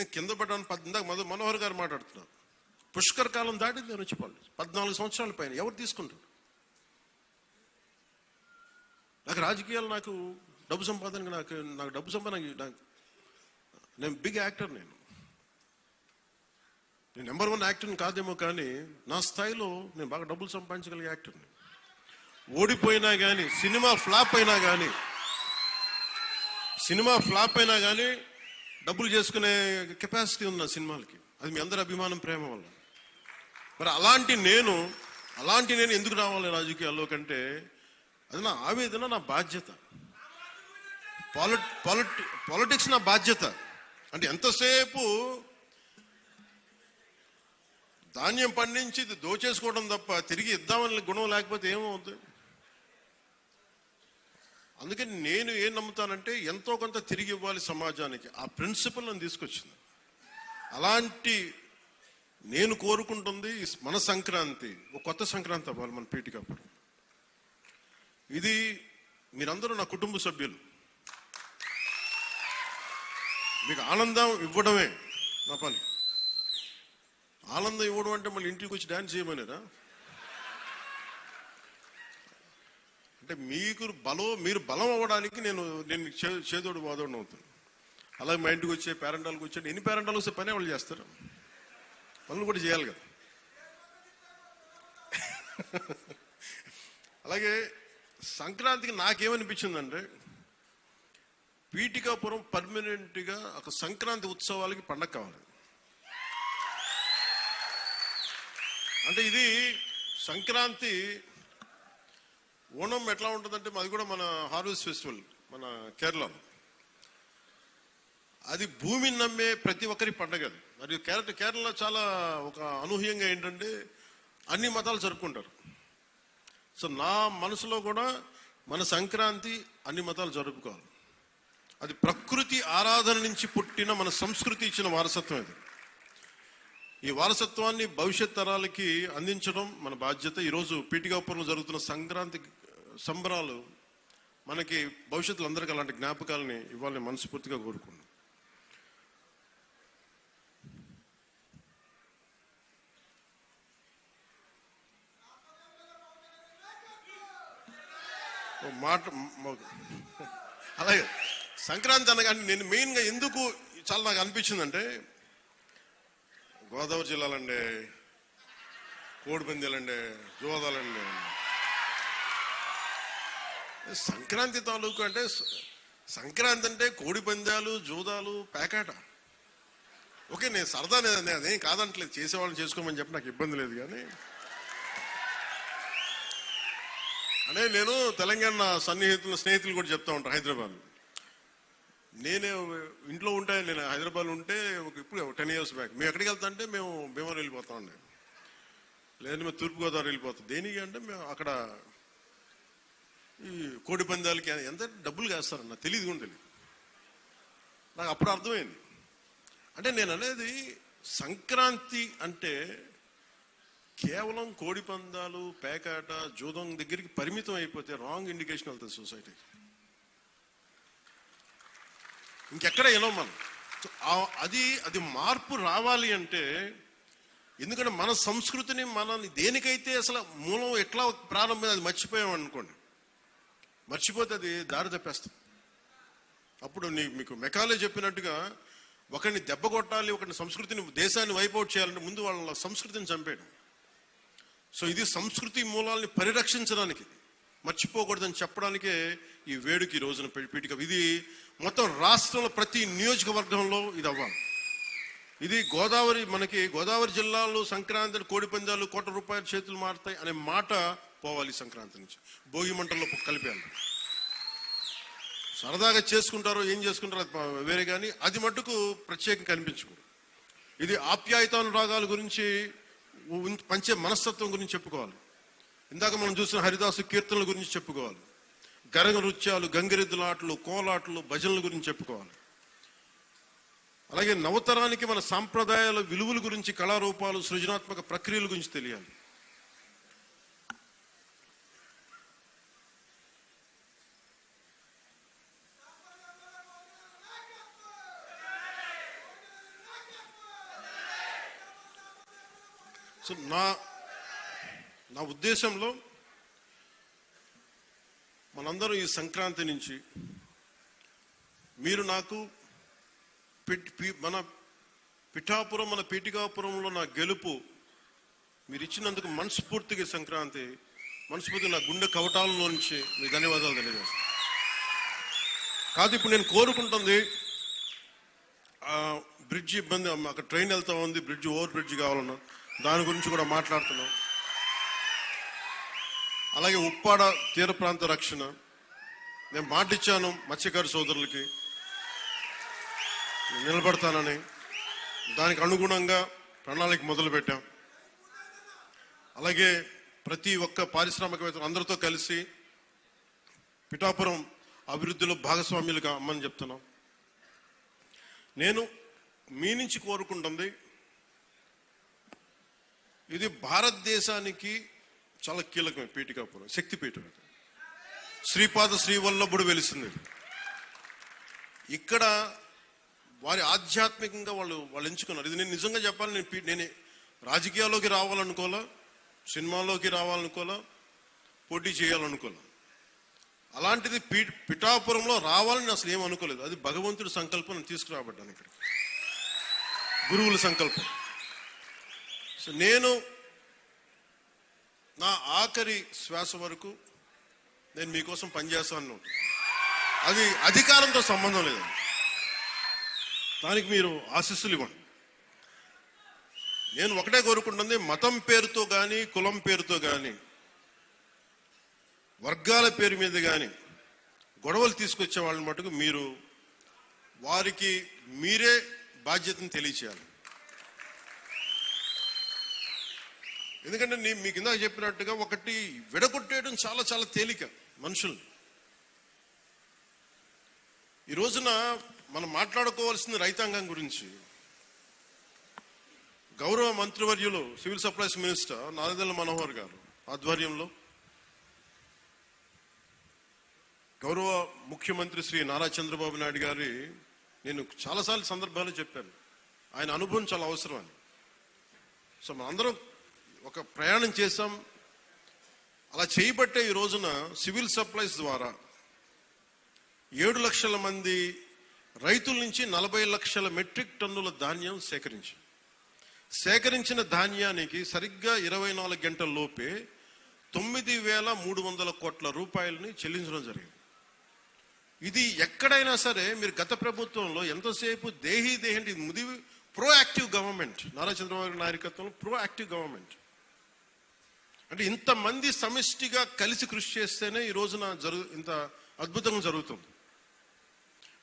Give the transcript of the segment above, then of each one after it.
నేను కింద పడ్డాను. ఇందాక మధు మనోహర్ గారు మాట్లాడుతున్నారు. పుష్కర్ కాలం దాటింది నేను వచ్చి పద్నాలుగు సంవత్సరాల పైన ఎవరు తీసుకుంటారు? నాకు రాజకీయాలు నాకు డబ్బు సంపాదనకి నాకు నాకు డబ్బు సంపాదన నాకు నేను బిగ్ యాక్టర్ నేను. నేను నెంబర్ వన్ యాక్టర్ని కాదేమో కానీ నా స్థాయిలో నేను బాగా డబ్బులు సంపాదించగలిగే యాక్టర్ని ఓడిపోయినా కానీ సినిమా ఫ్లాప్ అయినా కానీ సినిమా ఫ్లాప్ అయినా కానీ డబ్బులు చేసుకునే కెపాసిటీ ఉంది నా సినిమాలకి. అది మీ అందరి అభిమానం ప్రేమ వల్ల. మరి అలాంటి నేను అలాంటి నేను ఎందుకు రావాలి రాజకీయాల్లో కంటే అది నా ఆవేదన నా బాధ్యత. పాలిట్ పాలిటి పాలిటిక్స్ నా బాధ్యత. అంటే ఎంతసేపు ధాన్యం పండించి దోచేసుకోవడం తప్ప తిరిగి ఇద్దామని గుణం లేకపోతే ఏమవుతుంది అందుకని నేను ఏం నమ్ముతానంటే ఎంతో కొంత తిరిగి ఇవ్వాలి సమాజానికి. ఆ ప్రిన్సిపల్ నన్ను తీసుకొచ్చింది. అలాంటి నేను కోరుకుంటుంది మన సంక్రాంతి ఒక కొత్త సంక్రాంతి అవ్వాలి మన పీటికప్పుడు ఇది మీరందరూ నా కుటుంబ సభ్యులు. మీకు ఆనందం ఇవ్వడమే నా పని. ఆనందం ఇవ్వడం అంటే మళ్ళీ ఇంటికి వచ్చి డాన్స్ చేయమనేరా అంటే మీకు బలం మీరు బలం అవ్వడానికి నేను నేను చే- చేదోడు వాదోడు అవుతాను. అలాగే మా ఇంటికి వచ్చే పేరెంటాలకు వచ్చే ఎన్ని పేరెంటాలు వస్తే పనే వాళ్ళు చేస్తారు? పనులు కూడా చేయాలి కదా. అలాగే సంక్రాంతికి నాకేమనిపించిందంటే పీఠికాపురం పర్మనెంట్గా ఒక సంక్రాంతి ఉత్సవాలకి పండగ కావాలి. అంటే ఇది సంక్రాంతి ఓణం ఎట్లా ఉంటుందంటే మాది కూడా మన హార్వెస్ట్ ఫెస్టివల్ మన కేరళ. అది భూమిని నమ్మే ప్రతి ఒక్కరి పండగ అది. మరియు కేరళ కేరళ చాలా ఒక అనూహ్యంగా ఏంటంటే అన్ని మతాలు జరుపుకుంటారు. సో నా మనసులో కూడా మన సంక్రాంతి అన్ని మతాలు జరుపుకోవాలి. అది ప్రకృతి ఆరాధన నుంచి పుట్టిన మన సంస్కృతి ఇచ్చిన వారసత్వం ఇది ఈ వారసత్వాన్ని భవిష్యత్ తరాలకి అందించడం మన బాధ్యత. ఈరోజు పీటికాపురంలో జరుగుతున్న సంక్రాంతి సంబరాలు మనకి భవిష్యత్తులో అందరికీ అలాంటి జ్ఞాపకాలని ఇవ్వాలని మనస్ఫూర్తిగా కోరుకున్నాం మాట అలాగే. సంక్రాంతి అనగానే నేను మెయిన్గా ఎందుకు చాలా నాకు అనిపించిందంటే గోదావరి జిల్లాలండి కోడిపందిలండి జోదాలండి సంక్రాంతి తాలూకు అంటే సంక్రాంతి అంటే కోడి పందాలు జూదాలు పేకాట. ఓకే నేను సరదా లేదండి అదేం కాదంటలేదు చేసేవాళ్ళని చేసుకోమని చెప్పి నాకు ఇబ్బంది లేదు కానీ. అనే నేను తెలంగాణ సన్నిహితులు స్నేహితులు కూడా చెప్తా ఉంటాను హైదరాబాద్ నేనే ఇంట్లో ఉంటే నేను హైదరాబాద్ ఉంటే ఒక ఇప్పుడు టెన్ ఇయర్స్ బ్యాక్ మేము ఎక్కడికి వెళ్తా అంటే మేము భీమవరం వెళ్ళిపోతాం అండి. లేదంటే మేము తూర్పుగోదావరి వెళ్ళిపోతాం. దేనికి అంటే మేము అక్కడ ఈ కోడి పందాలకి ఎంత డబ్బులు వేస్తారన్న తెలియదు కూడా తెలియదు నాకు అప్పుడు అర్థమైంది. అంటే నేను అనేది సంక్రాంతి అంటే కేవలం కోడి పందాలు పేకాట జూదం దగ్గరికి పరిమితం అయిపోతే రాంగ్ ఇండికేషన్ వెళ్తుంది సొసైటీకి ఇంకెక్కడ వినం మనం అది అది మార్పు రావాలి అంటే ఎందుకంటే మన సంస్కృతిని మనని దేనికైతే అసలు మూలం ఎట్లా ప్రారంభం అది మర్చిపోయాం అనుకోండి. మర్చిపోతే అది దారి తప్పేస్తాం అప్పుడు నీ మీకు మెకాలే చెప్పినట్టుగా ఒకరిని దెబ్బ కొట్టాలి ఒకరిని సంస్కృతిని దేశాన్ని వైపౌట్ చేయాలంటే ముందు వాళ్ళ సంస్కృతిని చంపేయడం. సో ఇది సంస్కృతి మూలాల్ని పరిరక్షించడానికి. మర్చిపోకూడదని చెప్పడానికే ఈ వేడుక ఈ రోజున పీ- పీఠిక. ఇది మొత్తం రాష్ట్రంలో ప్రతి నియోజకవర్గంలో ఇది అవ్వాలి. ఇది గోదావరి మనకి గోదావరి జిల్లాలో సంక్రాంతి కోడి పందాలు కోట్ల రూపాయల చేతులు మారుతాయి అనే మాట పోవాలి సంక్రాంతి నుంచి. భోగి మంటల్లో కలిపేయాలి. సరదాగా చేసుకుంటారో ఏం చేసుకుంటారో అది వేరే కానీ అది మటుకు ప్రత్యేకం కనిపించకూడదు. ఇది ఆప్యాయతానురాగాల గురించి పంచే మనస్తత్వం గురించి చెప్పుకోవాలి. ఇందాక మనం చూసిన హరిదాసు కీర్తనల గురించి చెప్పుకోవాలి. గరగ నృత్యాలు గంగిరెద్దులాటలు కోలాటలు భజనల గురించి చెప్పుకోవాలి. అలాగే నవతరానికి మన సాంప్రదాయాల విలువల గురించి కళారూపాలు సృజనాత్మక ప్రక్రియల గురించి తెలియాలి. సో నా నా ఉద్దేశంలో మనందరం ఈ సంక్రాంతి నుంచి మీరు నాకు పిట్- పి- మన పిఠాపురం మన పీఠికాపురంలో నా గెలుపు మీరు ఇచ్చినందుకు మనస్ఫూర్తిగా సంక్రాంతి మనస్ఫూర్తిగా నా గుండె కవటాలలో నుంచి మీ ధన్యవాదాలు తెలియజేస్తాను. కాదు ఇప్పుడు నేను కోరుకుంటుంది బ్రిడ్జ్ ఇబ్బంది అక్కడ ట్రైన్ వెళ్తా ఉంది బ్రిడ్జ్ ఓవర్ బ్రిడ్జ్ కావాలన్నా దాని గురించి కూడా మాట్లాడుతున్నాం. అలాగే ఉప్పాడ తీర ప్రాంత రక్షణ. నేను మాటిచ్చాను మత్స్యకారు సోదరులకి. నిలబడతానని. దానికి అనుగుణంగా ప్రణాళిక మొదలు పెట్టాం. అలాగే ప్రతి ఒక్క పారిశ్రామికవేత్తలు అందరితో కలిసి పిఠాపురం అభివృద్ధిలో భాగస్వామ్యులుగా అమ్మని చెప్తున్నాం. నేను మీ నుంచి కోరుకుంటుంది ఇది భారతదేశానికి చాలా కీలకమే పీఠికాపురం శక్తిపీఠం అది. శ్రీపాద శ్రీవల్లభుడు వెలిసింది ఇక్కడ వారి ఆధ్యాత్మికంగా వాళ్ళు వాళ్ళు ఎంచుకున్నారు. ఇది నేను నిజంగా చెప్పాలి నేను నేను రాజకీయాల్లోకి రావాలనుకోలే సినిమాల్లోకి రావాలనుకోలే పోటీ చేయాలనుకోలే అలాంటిది పీ పిఠాపురంలో రావాలని అసలు ఏం అనుకోలేదు. అది భగవంతుడి సంకల్పం నేను తీసుకురాబడ్డాను ఇక్కడికి. గురువుల సంకల్పం. సో నేను నా ఆఖరి శ్వాస వరకు నేను మీకోసం పనిచేస్తాను అది అధికారంతో సంబంధం లేదు. దానికి మీరు ఆశీస్సులు ఇవ్వండి. నేను ఒకటే కోరుకుంటుంది మతం పేరుతో కానీ కులం పేరుతో కానీ వర్గాల పేరు మీద కానీ గొడవలు తీసుకొచ్చే వాళ్ళని మటుకు మీరు వారికి మీరే బాధ్యతను తెలియచేయాలి. ఎందుకంటే నేను మీకు ఇందాక చెప్పినట్టుగా ఒకటి విడగొట్టేయడం చాలా చాలా తేలిక మనుషుల్ని. ఈ రోజున మనం మాట్లాడుకోవాల్సింది రైతాంగం గురించి. గౌరవ మంత్రివర్యులు civil supplies minister Nadendla Manohar గారు ఆధ్వర్యంలో గౌరవ ముఖ్యమంత్రి శ్రీ నారా చంద్రబాబు నాయుడు గారి నేను చాలాసార్లు సందర్భాలు చెప్పాను. ఆయన అనుభవం చాలా అవసరం అని. సో మనందరం ఒక ప్రయాణం చేశాం. అలా చేయబట్టే ఈ రోజున సివిల్ సప్లైస్ ద్వారా ఏడు లక్షల మంది రైతుల నుంచి నలభై లక్షల మెట్రిక్ టన్నుల ధాన్యం సేకరించి సేకరించిన ధాన్యానికి సరిగ్గా ఇరవై నాలుగు గంటల లోపే తొమ్మిది వేల మూడు వందల కోట్ల రూపాయలని చెల్లించడం జరిగింది. ఇది ఎక్కడైనా సరే మీరు గత ప్రభుత్వంలో ఎంతసేపు దేహీ దేహండి ముది ప్రోయాక్టివ్ గవర్నమెంట్ నారా చంద్రబాబు నాయకత్వంలో ప్రోయాక్టివ్ గవర్నమెంట్ అంటే ఇంతమంది సమిష్టిగా కలిసి కృషి చేస్తేనే ఈ రోజున జరుగు ఇంత అద్భుతంగా జరుగుతుంది.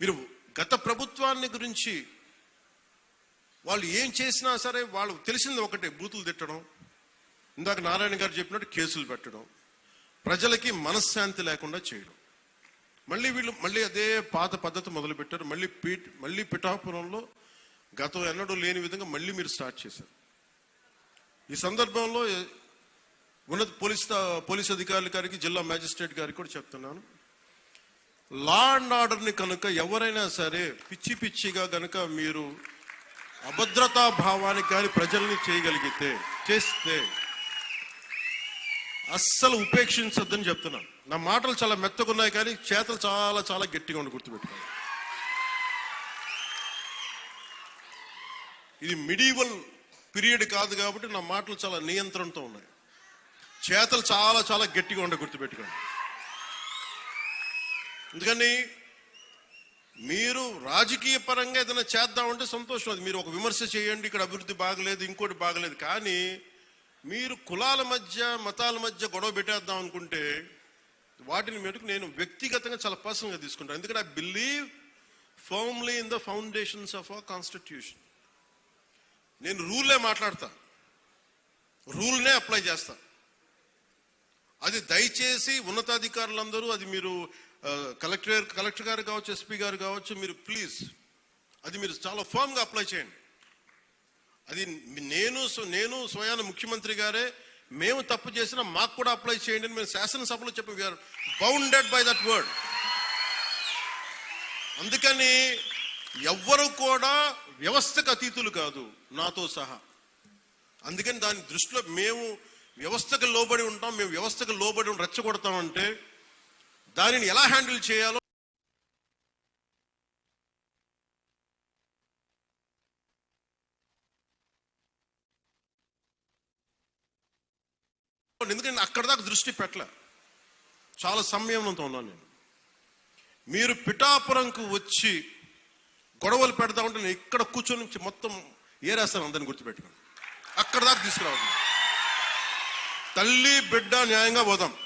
మీరు గత ప్రభుత్వాన్ని గురించి వాళ్ళు ఏం చేసినా సరే వాళ్ళు తెలిసింది ఒకటే బూతులు తిట్టడం. ఇందాక నారాయణ గారు చెప్పినట్టు కేసులు పెట్టడం. ప్రజలకి మనశ్శాంతి లేకుండా చేయడం. మళ్ళీ వీళ్ళు మళ్ళీ అదే పాత పద్ధతి మొదలుపెట్టారు. మళ్ళీ పీట్ మళ్ళీ పిఠాపురంలో గతం ఎన్నడూ లేని విధంగా మళ్ళీ మీరు స్టార్ట్ చేశారు. ఈ సందర్భంలో ఉన్నత పోలీస్ పోలీస్ అధికారుల గారికి జిల్లా మ్యాజిస్ట్రేట్ గారికి కూడా చెప్తున్నాను. లా అండ్ ఆర్డర్ని కనుక ఎవరైనా సరే పిచ్చి పిచ్చిగా కనుక మీరు అభద్రతా భావానికి కానీ ప్రజల్ని చేయగలిగితే చేస్తే అస్సలు ఉపేక్షించొద్దని చెప్తున్నాను నా మాటలు చాలా మెత్తగున్నాయి కానీ చేతలు చాలా చాలా గట్టిగా ఉండి గుర్తుపెట్టుకోండి. ఇది మిడీవల్ పీరియడ్ కాదు కాబట్టి నా మాటలు చాలా నియంత్రణతో ఉన్నాయి. చేతలు చాలా చాలా గట్టిగా ఉండే గుర్తుపెట్టుకోండి. ఎందుకని మీరు రాజకీయ పరంగా ఏదైనా చేద్దామంటే సంతోషం అది. మీరు ఒక విమర్శ చేయండి ఇక్కడ అభివృద్ధి బాగలేదు ఇంకోటి బాగలేదు. కానీ మీరు కులాల మధ్య మతాల మధ్య గొడవ పెట్టేద్దాం అనుకుంటే వాటిని మెటుకు నేను వ్యక్తిగతంగా చాలా పర్సనల్గా తీసుకుంటాను. ఎందుకంటే I believe firmly in the foundations of our constitution నేను రూల్లే మాట్లాడతా. రూల్నే అప్లై చేస్తాను అది దయచేసి ఉన్నతాధికారులందరూ అది మీరు కలెక్టర్ కలెక్టర్ గారు కావచ్చు ఎస్పీ గారు కావచ్చు మీరు ప్లీజ్ అది మీరు చాలా ఫామ్గా అప్లై చేయండి. అది నేను నేను స్వయాన ముఖ్యమంత్రి గారే మేము తప్పు చేసినా మాకు కూడా అప్లై చేయండి అని మేము శాసనసభలో చెప్పి. We are bounded by that word అందుకని ఎవ్వరు కూడా వ్యవస్థకు అతీతులు కాదు నాతో సహా. అందుకని దాని దృష్టిలో మేము వ్యవస్థకు లోబడి ఉంటాం మేము వ్యవస్థకు లోబడి ఉండి రెచ్చగొడతామంటే దానిని ఎలా హ్యాండిల్ చేయాలో ఎందుకంటే అక్కడ దాకా దృష్టి పెట్టలే. చాలా సంయమనంతో ఉన్నాను నేను. మీరు పిఠాపురంకు వచ్చి గొడవలు పెడతా ఉంటే నేను ఇక్కడ కూర్చొని మొత్తం ఏరేస్తాను అందరిని గుర్తుపెట్టుకోండి. అక్కడ దాకా తీసుకురావాలి తల్లి బిడ్డ న్యాయంగా పోదాం.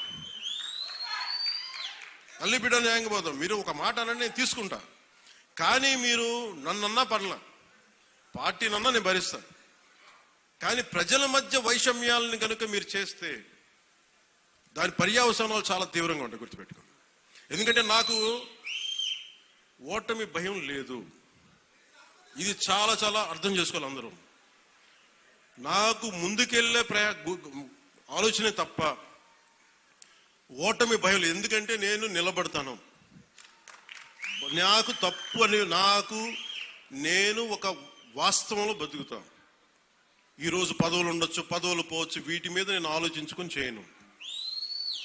తల్లి బిడ్డ న్యాయంగా పోదాం. మీరు ఒక మాట అనండి నేను తీసుకుంటా. కానీ మీరు నన్నన్నా పర్లా. పార్టీనన్నా నేను భరిస్తాను కానీ ప్రజల మధ్య వైషమ్యాలను కనుక మీరు చేస్తే దాని పర్యావసనాలు చాలా తీవ్రంగా ఉంటాయి గుర్తుపెట్టుకోండి. ఎందుకంటే నాకు ఓటమి భయం లేదు. ఇది చాలా చాలా అర్థం చేసుకోవాలి అందరూ. నాకు ముందుకెళ్ళే ప్రయా ఆలోచనే తప్ప ఓటమి భయం లేదు. ఎందుకంటే నేను నిలబడతాను. నాకు తప్పు అని నాకు నేను ఒక వాస్తవంలో బతుకుతాను. ఈరోజు పదవులు ఉండొచ్చు పదవులు పోవచ్చు వీటి మీద నేను ఆలోచించుకొని చేయను.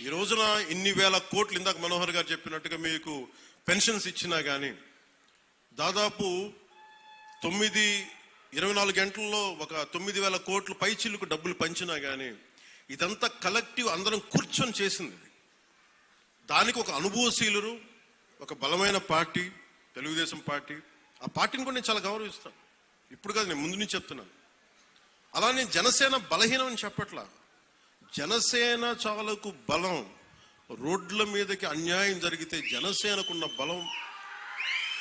ఈ రోజున ఇన్ని వేల కోట్లు ఇందాక మనోహర్ గారు చెప్పినట్టుగా మీకు పెన్షన్స్ ఇచ్చినా కానీ దాదాపు తొమ్మిది ఇరవై నాలుగు గంటల్లో ఒక తొమ్మిది వేల కోట్లు పైచిల్లుకు డబ్బులు పంచినా కానీ ఇదంతా కలెక్టివ్ అందరం కూర్చొని చేసింది. దానికి ఒక అనుభవశీలురు ఒక బలమైన పార్టీ తెలుగుదేశం పార్టీ. ఆ పార్టీని కూడా నేను చాలా గౌరవిస్తాను. ఇప్పుడు కాదు నేను ముందు నుంచి చెప్తున్నాను. అలానే జనసేన బలహీనం అని చెప్పట్లా. జనసేన చాలకు బలం రోడ్ల మీదకి అన్యాయం జరిగితే జనసేనకున్న బలం.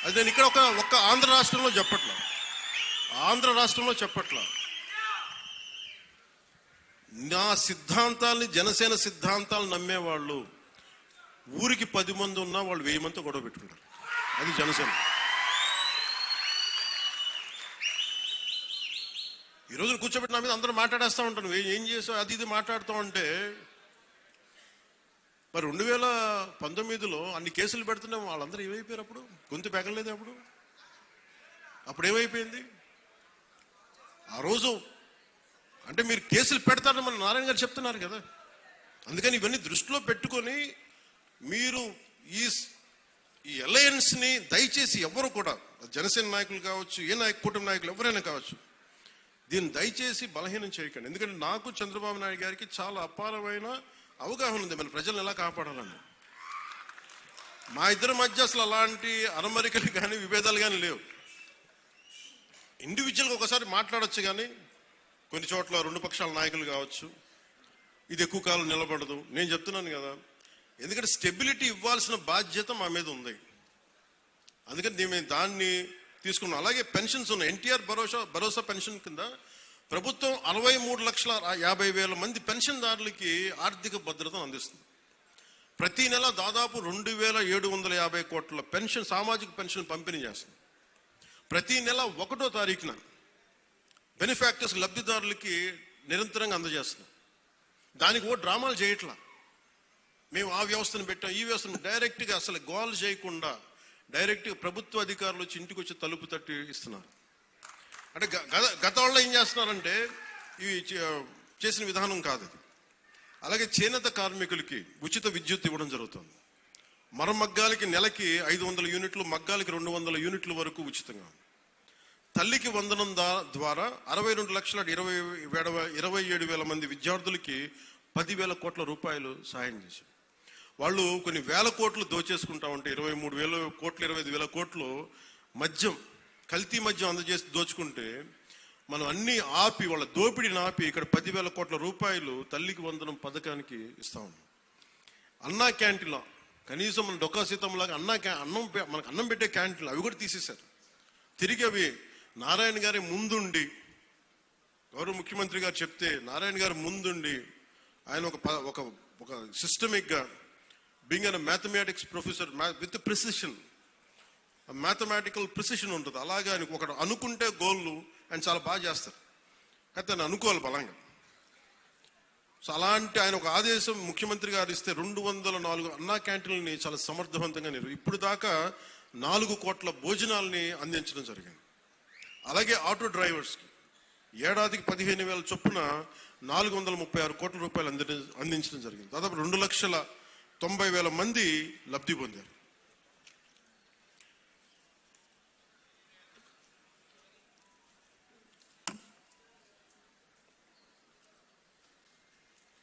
అది నేను ఇక్కడ ఒక ఒక్క ఆంధ్ర రాష్ట్రంలో చెప్పట్లా. ఆంధ్ర రాష్ట్రంలో చెప్పట్లా. నా సిద్ధాంతాల్ని జనసేన సిద్ధాంతాలు నమ్మేవాళ్ళు ఊరికి పది మంది ఉన్నా వాళ్ళు వెయ్యి మందితో గొడవ పెట్టుకుంటారు. అది జనసేన. ఈ రోజున కూర్చోబెట్టి నా మీద అందరూ మాట్లాడేస్తా ఉంటాను ఏం చేసావు అది ఇది మాట్లాడుతూ ఉంటే మరి రెండు వేల పంతొమ్మిదిలో అన్ని కేసులు పెడుతున్నా వాళ్ళందరూ ఏమైపోయారు అప్పుడు? గొంతు పెగలేదు అప్పుడు? అప్పుడు ఏమైపోయింది ఆ రోజు అంటే మీరు కేసులు పెడతారని మన నారాయణ గారు చెప్తున్నారు కదా. అందుకని ఇవన్నీ దృష్టిలో పెట్టుకొని మీరు ఈ ఈ అలయన్స్ని దయచేసి ఎవరు కూడా జనసేన నాయకులు కావచ్చు ఏ నాయకు కుటుంబ నాయకులు ఎవరైనా కావచ్చు దీన్ని దయచేసి బలహీనం చేయకండి. ఎందుకంటే నాకు చంద్రబాబు నాయుడు గారికి చాలా అపారమైన అవగాహన ఉంది. మన ప్రజలను ఎలా కాపాడాలని మా ఇద్దరి మధ్య అసలు అలాంటి అరమరికలు కానీ విభేదాలు కానీ లేవు. ఇండివిజువల్గా ఒకసారి మాట్లాడచ్చు కానీ కొన్ని చోట్ల రెండు పక్షాల నాయకులు కావచ్చు. ఇది ఎక్కువ కాలం నిలబడదు. నేను చెప్తున్నాను కదా ఎందుకంటే స్టెబిలిటీ ఇవ్వాల్సిన బాధ్యత మా మీద ఉంది. అందుకని మేము దాన్ని తీసుకున్నాం. అలాగే పెన్షన్స్ ఉన్నాయి. ఎన్టీఆర్ భరోసా భరోసా పెన్షన్ కింద ప్రభుత్వం అరవై మూడు లక్షల యాభై వేల మంది పెన్షన్దారులకి ఆర్థిక భద్రతను అందిస్తుంది. ప్రతి నెల దాదాపు రెండు వేల ఏడు వందల యాభై కోట్ల పెన్షన్ సామాజిక పెన్షన్ పంపిణీ చేస్తుంది. ప్రతి నెల ఒకటో తారీఖున బెనిఫాక్టర్స్ లబ్ధిదారులకి నిరంతరంగా అందజేస్తున్నాం. దానికి ఓ డ్రామాలు చేయట్లా. మేము ఆ వ్యవస్థను పెట్టాం ఈ వ్యవస్థను డైరెక్ట్గా అసలు గోల్ చేయకుండా డైరెక్ట్గా ప్రభుత్వ అధికారులు వచ్చి ఇంటికి వచ్చి తలుపు తట్టి ఇస్తున్నారు. అంటే గ- గత- గత వాళ్ళు ఏం చేస్తున్నారంటే ఇవి చేసిన విధానం కాదు అది. అలాగే చేనేత కార్మికులకి ఉచిత విద్యుత్ ఇవ్వడం జరుగుతుంది. మరమగ్గాలకి నెలకి ఐదు వందల యూనిట్లు మగ్గాలకి రెండు వందల యూనిట్ల వరకు ఉచితంగా తల్లికి వందనం దా- ద్వారా అరవై రెండు లక్షల ఇరవై ఇరవై ఏడు వేల మంది విద్యార్థులకి పదివేల కోట్ల రూపాయలు సాయం చేశారు. వాళ్ళు కొన్ని వేల కోట్లు దోచేసుకుంటా ఉంటే ఇరవై మూడు వేల కోట్లు ఇరవై ఐదు వేల కోట్లు మద్యం కల్తీ మద్యం అందజేసి దోచుకుంటే మనం అన్ని ఆపి వాళ్ళ దోపిడీని ఆపి ఇక్కడ పదివేల కోట్ల రూపాయలు తల్లికి వందనం పథకానికి ఇస్తా ఉన్నాం. అన్నా క్యాంటీన్లో కనీసం మన డొక్కా సీతంలాగా అన్నా క్యా అన్నం మనకు అన్నం పెట్టే క్యాంటీన్లు అవి కూడా తీసేశారు. తిరిగి అవి నారాయణ గారి ముందుండి గౌరవ ముఖ్యమంత్రి గారు చెప్తే నారాయణ గారు ముందుండి ఆయన ఒక ఒక ఒక సిస్టమిక్గా being an mathematics professor with precision mathematical precision ఉంటుంది. అలాగే ఆయన ఒకడు అనుకుంటే గోళ్ళు ఆయన చాలా బాగా చేస్తారు. కానీ ఆయన అనుకోవాలి బలంగా. సో అలాంటి ఆయన ఒక ఆదేశం ముఖ్యమంత్రి గారు ఇస్తే రెండు వందల నాలుగు అన్నా క్యాంటీన్లని చాలా సమర్థవంతంగా నిర్వ ఇప్పుడు దాకా నాలుగు కోట్ల భోజనాల్ని అందించడం జరిగింది. అలాగే ఆటో డ్రైవర్స్కి ఏడాదికి పదిహేను వేల చొప్పున నాలుగు వందల ముప్పై ఆరు కోట్ల రూపాయలు అంది అందించడం జరిగింది. దాదాపు రెండు లక్షల తొంభై వేల మంది లబ్ధి పొందారు.